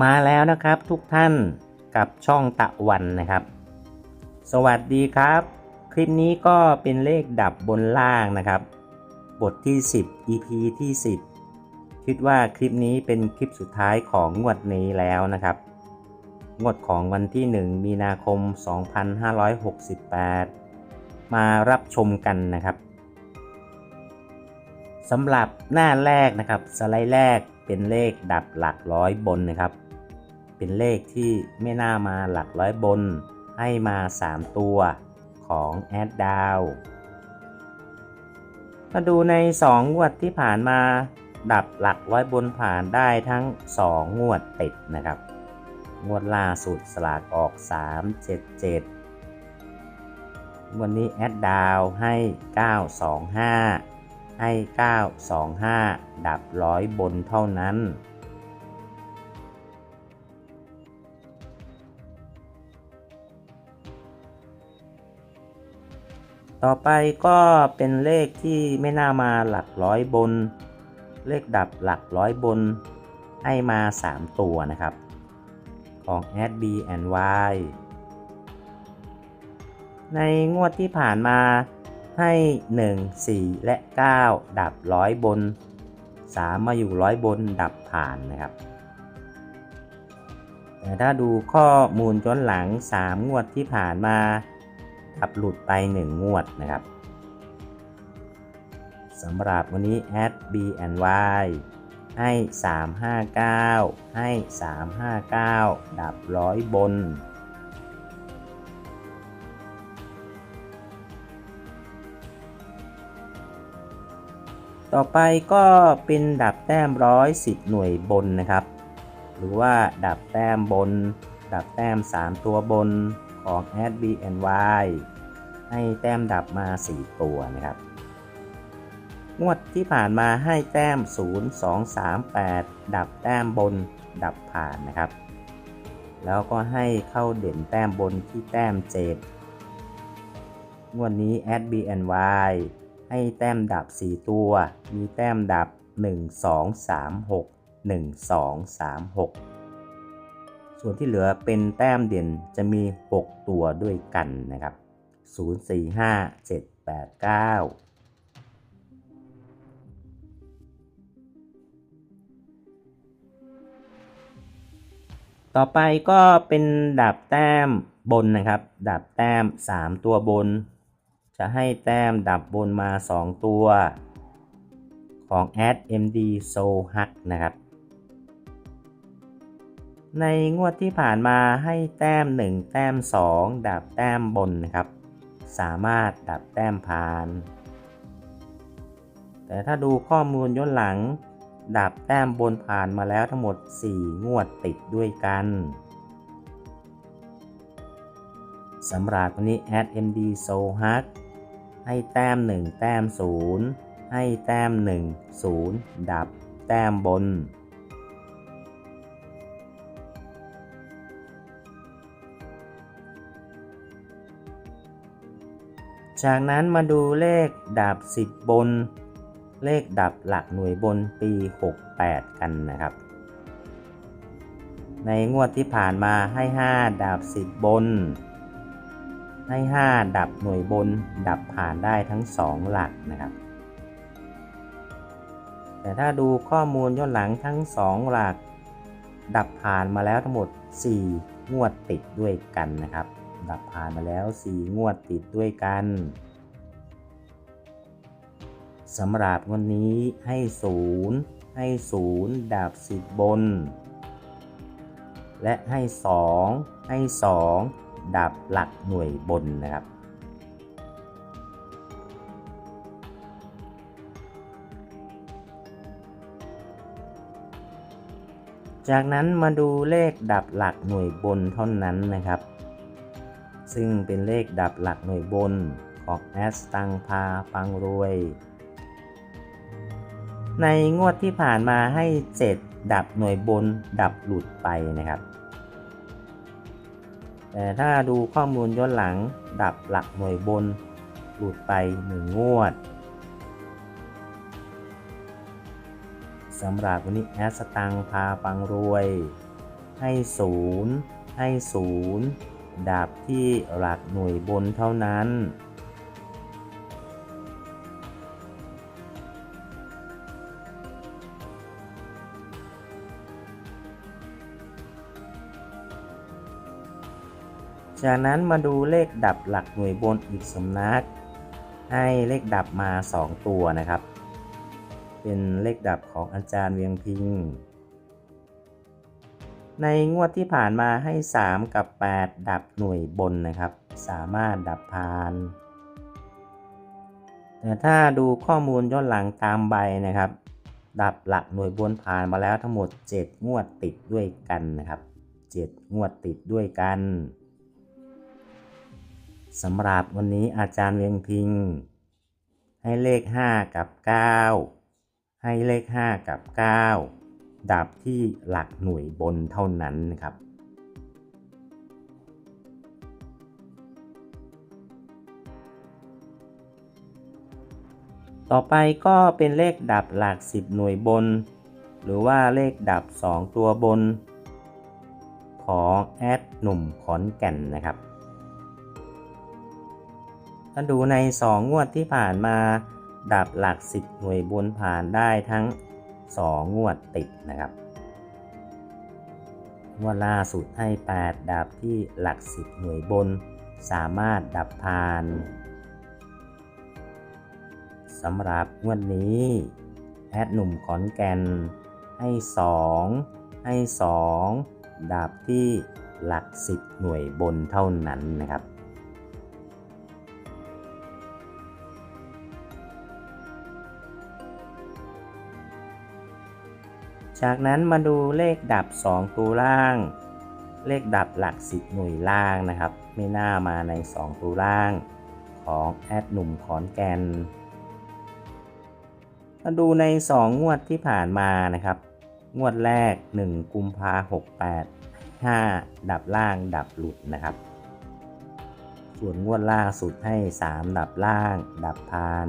มาแล้วนะครับทุกท่านกับช่องตะวันนะครับ สวัสดีครับ คลิปนี้ก็เป็นเลขดับบนล่างนะครับ บทที่ 10 EP ที่ 10 คิดว่าคลิปนี้เป็นคลิปสุดท้ายของงวดนี้แล้วนะครับ งวดของวันที่ 1 มีนาคม 2568 มารับชมกันนะครับสำหรับหน้าแรกนะครับ สไลด์แรก เป็นเลขดับหลักร้อยบนนะครับ เป็นเลขที่ไม่น่ามาหลักร้อยบน ให้มา 3 ตัวของแอดดาวมาดูใน 2 งวดที่ผ่านมา ดับหลักร้อยบนผ่านได้ทั้ง 2 งวดติดนะครับ งวดล่าสุดสลากออก 377 วันนี้แอดดาวให้ 925 ให้ 925 ดับร้อยบนเท่านั้น ต่อไปก็เป็นเลขที่ไม่น่ามาหลักร้อยบน เลขดับหลักร้อยบน ให้มา 3 ตัวนะครับ ของ s b and y ในงวดที่ผ่านมา ให้ 1 4 และ 9 ดับร้อยบน 3 มาอยู่ร้อยบนดับผ่านนะครับ แต่ถ้าดูข้อมูลย้อนหลัง 3 งวดที่ผ่านมา ดับหลุดไป 1 งวดนะครับสำหรับวันนี้ at b and y ให้ 359 ให้ 359 ดับร้อยบน ต่อไปก็เป็นดับแต้มร้อยสิบหน่วยบนนะครับ หรือว่าดับแต้มบน ดับแต้ม 3 ตัวบนของ a d b n y ให้แต้มดับมา 4 ตัวนะครับ งวดที่ผ่านมาให้แต้ม 0 2 3 8 ดับแต้มบน ดับผ่านนะครับ แล้วก็ให้เข้าเด่นแต้มบนที่แต้มเจดงวดนี้ a d b n y ให้แต้มดับ 4 ตัว มีแต้มดับ 1 2 3 6 1 2 3 6 ส่วนที่เหลือเป็นแต้มเด่นจะมี 6 ตัวด้วยกันนะครับ 0 4 5 7 8 9 ต่อไปก็เป็นดับแต้มบนนะครับ ดับแต้ม 3 ตัวบน จะให้แต้มดับบนมา 2 ตัว ของ a d md so hack นะครับ ในงวดที่ผ่านมาให้แต้ม 1 แต้ม 2 ดับแต้มบนนะครับ สามารถดับแต้มผ่าน แต่ถ้าดูข้อมูลย้อนหลัง ดับแต้มบนผ่านมาแล้วทั้งหมด 4 งวดติดด้วยกันสำหรับวันนี้ a d md so hack ให้แต้ม 1 แต้ม 0 ให้แต้ม 1 0 ดับ แต้มบน จากนั้นมาดูเลขดับ 10 บน เลขดับหลักหน่วยบนปี 68 กันนะครับ ในงวดที่ผ่านมาให้ 5 ดับ 10 บน ให้ 5 ดับหน่วยบน ดับผ่านได้ทั้ง 2 หลักนะครับ แต่ถ้าดูข้อมูลย้อนหลังทั้ง 2 หลัก ดับผ่านมาแล้วทั้งหมด 4 งวดติดด้วยกันนะครับ ดับผ่านมาแล้ว 4 งวดติดด้วยกันสำหรับวันนี้ให้0ให้0ดับ10บน และให้2ให้2 ดับหลักหน่วยบนนะครับ จากนั้นมาดูเลขดับหลักหน่วยบนเท่านั้นนะครับ ซึ่งเป็นเลขดับหลักหน่วยบนของแอสตังพาปังรวย ในงวดที่ผ่านมาให้ 7 ดับหน่วยบนดับหลุดไปนะครับ แต่ถ้าดูข้อมูลย้อนหลังดับหลักหน่วยบน หลุดไป1งวดสำหรับวันนี้แอสตังพาปังรวย ให้ศูนย์ให้ศูนย์ดับที่หลักหน่วยบนเท่านั้น จากนั้นมาดูเลขดับหลักหน่วยบนอีกสำนัก ให้เลขดับมา 2 ตัวนะครับ เป็นเลขดับของอาจารย์เวียงพิง ในงวดที่ผ่านมาให้ 3 กับ 8 ดับหน่วยบนนะครับ สามารถดับพานแต่ถ้าดูข้อมูลย้อนหลังตามใบนะครับ ดับหลักหน่วยบนผ่านมาแล้วทั้งหมด 7 งวดติดด้วยกันนะครับ 7 งวดติดด้วยกัน สำหรับวันนี้อาจารย์เวียงพิง ให้เลข 5 กับ 9 ให้เลข 5 กับ 9 ดับที่หลักหน่วยบนเท่านั้นครับต่อไปก็เป็นเลขดับหลัก 10 หน่วยบน หรือว่าเลขดับ 2 ตัวบน ของแอดหนุ่มขอนแก่นนะครับ ถ้าดูใน 2 งวดที่ผ่านมา ดับหลัก 10 หน่วยบนผ่านได้ทั้ง 2 งวดติดนะครับงวดล่าสุดให้ 8 ดับที่หลัก 10 หน่วยบน สามารถดับผ่านสำหรับงวดนี้แอดหนุ่มขอนแก่นให้ 2 ให้ 2 ดับที่หลัก 10 หน่วยบนเท่านั้นนะครับ จากนั้นมาดูเลขดับ 2 ตัวล่าง เลขดับหลักสิบหน่วยล่างนะครับ ไม่น่ามาใน 2 ตัวล่าง ของแอดหนุ่มขอนแก่นมาดูใน 2 งวดที่ผ่านมานะครับ งวดแรก 1 กุมภาหกแปด5ดับล่างดับหลุดนะครับ ส่วนงวดล่าสุดให้ 3 ดับล่าง ดับพาน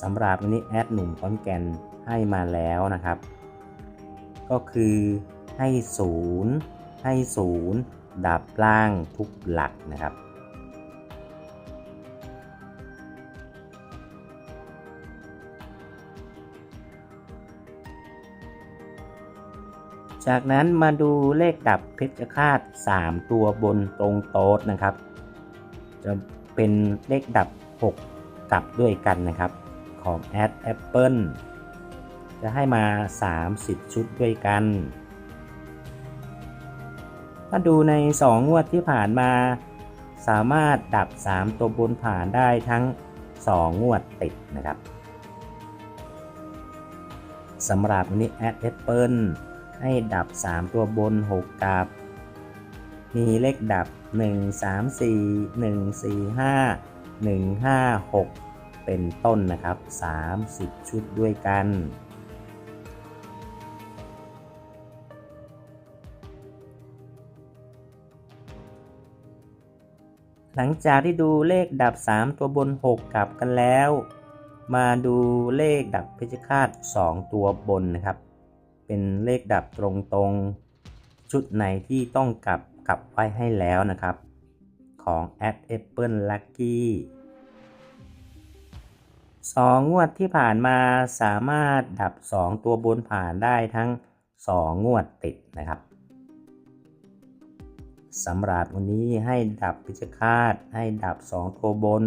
สำหรับวันนี้แอดหนุ่มขอนแก่นให้มาแล้วนะครับ ก็คือให้ศูนย์ให้ศูนย์ดับล่างทุกหลักนะครับ จากนั้นมาดูเลขดับเพชรคาด3ตัวบนตรงโต๊ดนะครับ จะเป็นเลขดับ 6 กลับด้วยกันนะครับ ของ Ad Apple จะให้มา 30 ชุดด้วยกัน ถ้าดูใน 2 งวดที่ผ่านมา สามารถดับ 3 ตัวบนผ่านได้ทั้ง 2 งวดติดนะครับสำหรับวันนี้ Ad Apple ให้ดับ 3 ตัวบน 6 กับ มีเลขดับ 1 3 4 1 4 5 1 5 6 เป็นต้นนะครับ 30 ชุดด้วยกัน หลังจากที่ดูเลขดับ 3 ตัวบน 6 กลับกันแล้ว มาดูเลขดับเพชรคาต 2 ตัวบนนะครับ เป็นเลขดับตรงๆ ชุดไหนที่ต้องกลับกลับไว้ให้แล้วนะครับ ของ a d Apple Lucky สองงวดที่ผ่านมาสามารถดับ2ตัวบนผ่านได้ทั้ง2งวดติดนะครับสำหรับวันนี้ให้ดับพิจคาดให้ดับ 2 ตัวบน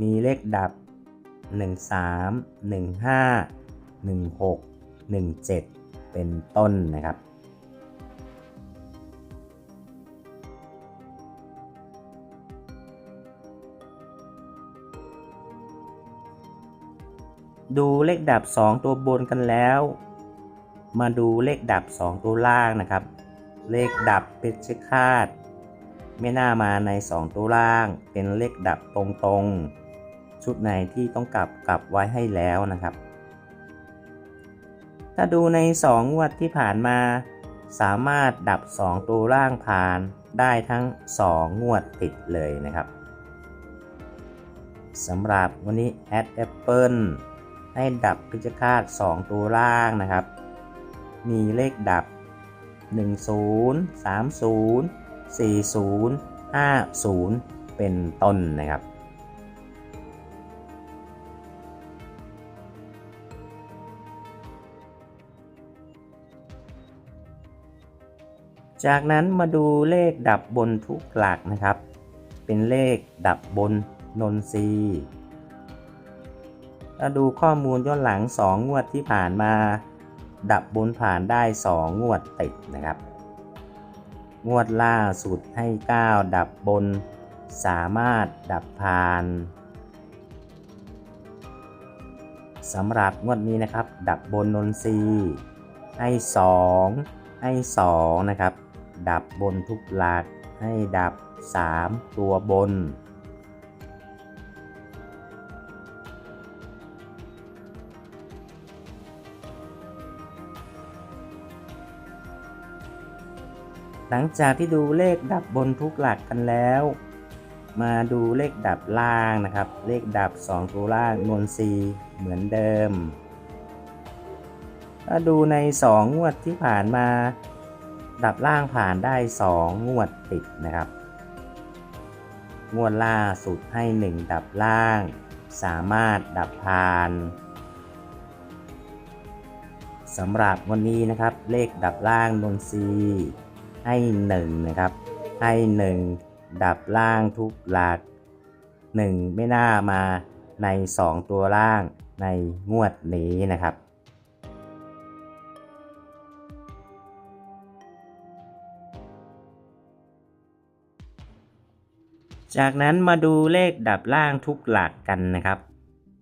มีเลขดับ 1 3 1 5 1 6 1 7 เป็นต้นนะครับ ดูเลขดับ 2 ตัวบนกันแล้ว มาดูเลขดับ 2 ตัวล่างนะครับ เลขดับเพชรคาด ไม่น่ามาใน 2 ตัวล่าง เป็นเลขดับตรงๆ ชุดไหนที่ต้องกลับกลับไว้ให้แล้วนะครับ ถ้าดูใน 2 งวดที่ผ่านมา สามารถดับ 2 ตัวล่างผ่านได้ทั้ง 2 งวดติดเลยนะครับสำหรับวันนี้แอดแอปเปิล ให้ดับพิจคาต2ตัวล่างนะครับ มีเลขดับ 10 30 40 50 เป็นต้นนะครับจากนั้นมาดูเลขดับบนทุกหลักนะครับ เป็นเลขดับบนนนทรีย์ ถ้าดูข้อมูลย้อนหลัง 2 งวดที่ผ่านมา ดับบนผ่านได้ 2 งวดติดนะครับ งวดล่าสุดให้ 9 ดับบน สามารถดับผ่านสำหรับงวดนี้นะครับ ดับบนนนทรีให้ 2 ให้ 2 นะครับ ดับบนทุกหลักให้ดับ 3 ตัวบน หลังจากที่ดูเลขดับบนทุกหลักกันแล้ว มาดูเลขดับล่างนะครับ เลขดับ 2 ตัวล่างนวลซีเหมือนเดิม ถ้าดูใน 2 งวดที่ผ่านมา ดับล่างผ่านได้ 2 งวดติดนะครับ งวดล่าสุดให้ 1 ดับล่าง สามารถดับผ่านสำหรับวันนี้นะครับเลขดับล่างนนซี ให้1นะครับ ให้ 1 ดับล่างทุกหลัก 1 ไม่น่ามาใน 2 ตัวล่างในงวดนี้นะครับจากนั้นมาดูเลขดับล่างทุกหลักกันนะครับ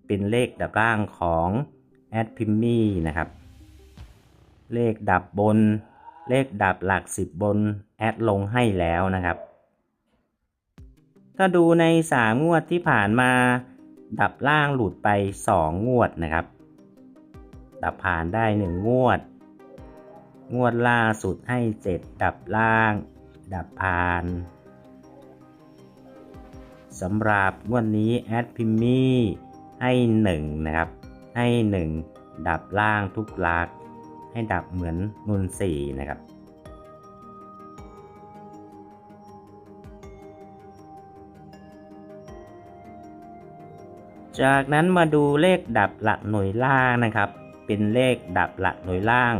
เป็นเลขดับล่างของแอดพิมมี่นะครับ เลขดับบน เลขดับหลักสิบบนแอดลงให้แล้วนะครับ ถ้าดูในสามงวดที่ผ่านมา ดับล่างหลุดไปสองงวดนะครับ ดับผ่านได้หนึ่งงวด งวดล่าสุดให้เจ็ดดับล่าง ดับผ่านสำหรับงวดนี้แอดพิมมี่ให้ 1 นะครับ ให้ 1 ดับล่างทุกหลัก ให้ดับเหมือนนุนสี่นะครับ จากนั้นมาดูเลขดับหลักหน่วยล่างนะครับ เป็นเลขดับหลักหน่วยล่าง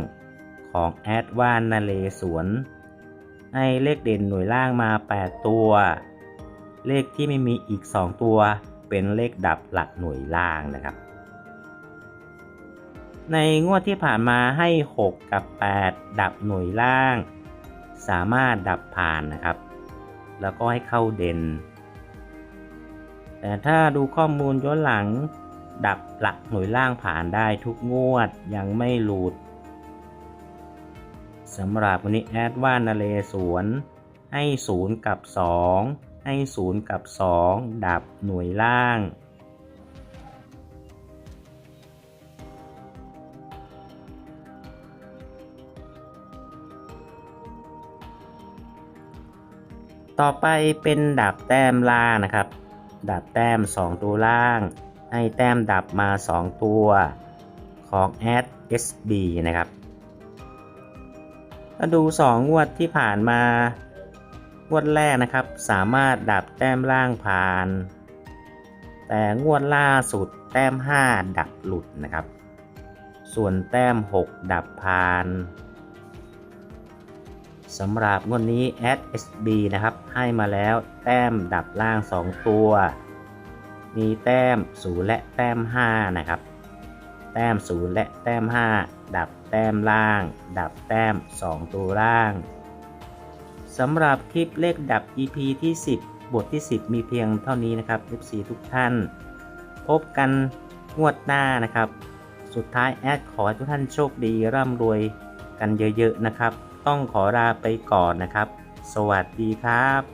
ของแอดวานนาเลสวนให้เลขเด่นหน่วยล่างมา 8 ตัว เลขที่ไม่มีอีก 2 ตัว เป็นเลขดับหลักหน่วยล่างนะครับ ในงวดที่ผ่านมาให้ 6 กับ 8 ดับหน่วยล่าง สามารถดับผ่านนะครับ แล้วก็ให้เข้าเด่น แต่ถ้าดูข้อมูลย้อนหลัง ดับหลักหน่วยล่างผ่านได้ทุกงวดยังไม่หลุดสำหรับวันนี้แอดว่านาเลสวนให้ 0 กับ 2 ให้ 0 กับ 2 ดับหน่วยล่าง ต่อไปเป็นดับแต้มล่างนะครับดับแต้ม 2 ตัวล่าง ให้แต้มดับมา 2 ตัวของ add SB นะครับถ้าดู 2 งวดที่ผ่านมางวดแรกนะครับ สามารถดับแต้มล่างผ่าน แต่งวดล่าสุดแต้ม 5 ดับหลุดนะครับ ส่วนแต้ม 6 ดับผ่าน สำหรับงวดนี้ SB นะครับ ให้มาแล้วแต้มดับล่าง 2 ตัว มีแต้ม 0 และแต้ม 5 นะครับ แต้ม 0 และแต้ม 5 ดับแต้มล่าง ดับแต้ม 2 ตัวล่างสำหรับคลิปเลขดับ EP ที่ 10 บทที่ 10 มีเพียงเท่านี้นะครับ FC ทุกท่าน พบกันงวดหน้านะครับ สุดท้ายแอดขอให้ทุกท่านโชคดีร่ำรวยกันเยอะๆนะครับ ต้องขอลาไปก่อนนะครับ สวัสดีครับ